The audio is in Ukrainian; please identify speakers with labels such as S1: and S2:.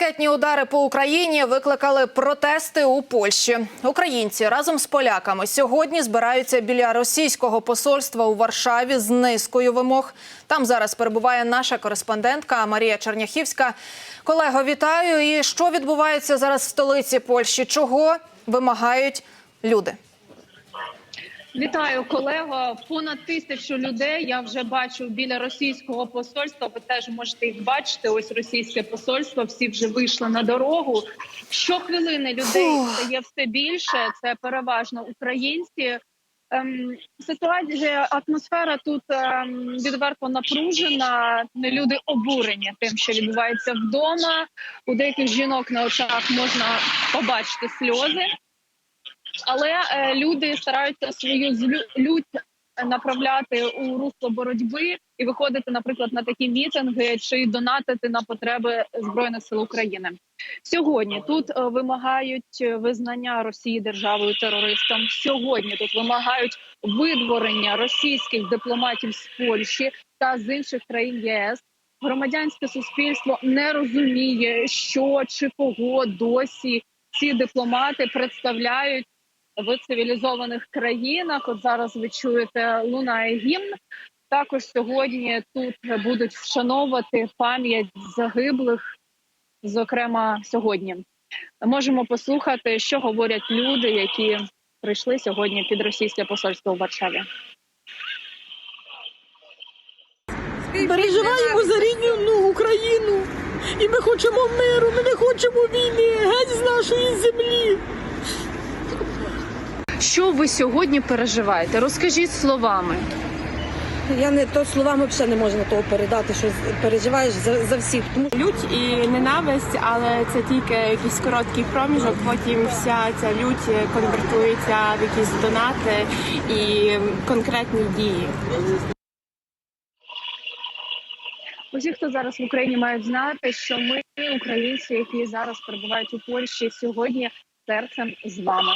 S1: Ракетні удари по Україні викликали протести у Польщі. Українці разом з поляками сьогодні збираються біля російського посольства у Варшаві з низкою вимог. Там зараз перебуває наша кореспондентка Марія Черняхівська. Колего, вітаю! І що відбувається зараз в столиці Польщі? Чого вимагають люди?
S2: Вітаю, колего. Понад тисячу людей я вже бачу біля російського посольства. Ви теж можете їх бачити. Ось російське посольство. Всі вже вийшли на дорогу. Щохвилини людей стає все більше. Це переважно українці. Ем, ситуація, атмосфера тут ем, відверто напружена. Люди обурені тим, що відбувається вдома. У деяких жінок на очах можна побачити сльози. Але е, люди стараються свою лють направляти у русло боротьби і виходити, наприклад, на такі мітинги чи донатити на потреби збройних сил України. Сьогодні тут е, вимагають визнання Росії державою терористом. Сьогодні тут вимагають видворення російських дипломатів з Польщі та з інших країн ЄС. Громадянське суспільство не розуміє, що чи кого досі ці дипломати представляють в цивілізованих країнах. От зараз ви чуєте лунає гімн. Також сьогодні тут будуть вшановувати пам'ять загиблих, зокрема сьогодні. Можемо послухати, що говорять люди, які прийшли сьогодні під російське посольство у Варшаві.
S3: Переживаємо за рідну ну, Україну. І ми хочемо миру, ми не хочемо війни, геть з нашої землі.
S2: Що ви сьогодні переживаєте? Розкажіть словами.
S3: Я не то словами взагалі не можна того передати, що переживаєш за, за всіх. Тому
S4: лють і ненависть, але це тільки якийсь короткий проміжок. Потім вся ця лють конвертується в якісь донати і конкретні дії.
S2: Усі, хто зараз в Україні мають знати, що ми, українці, які зараз перебувають у Польщі, сьогодні серцем з вами.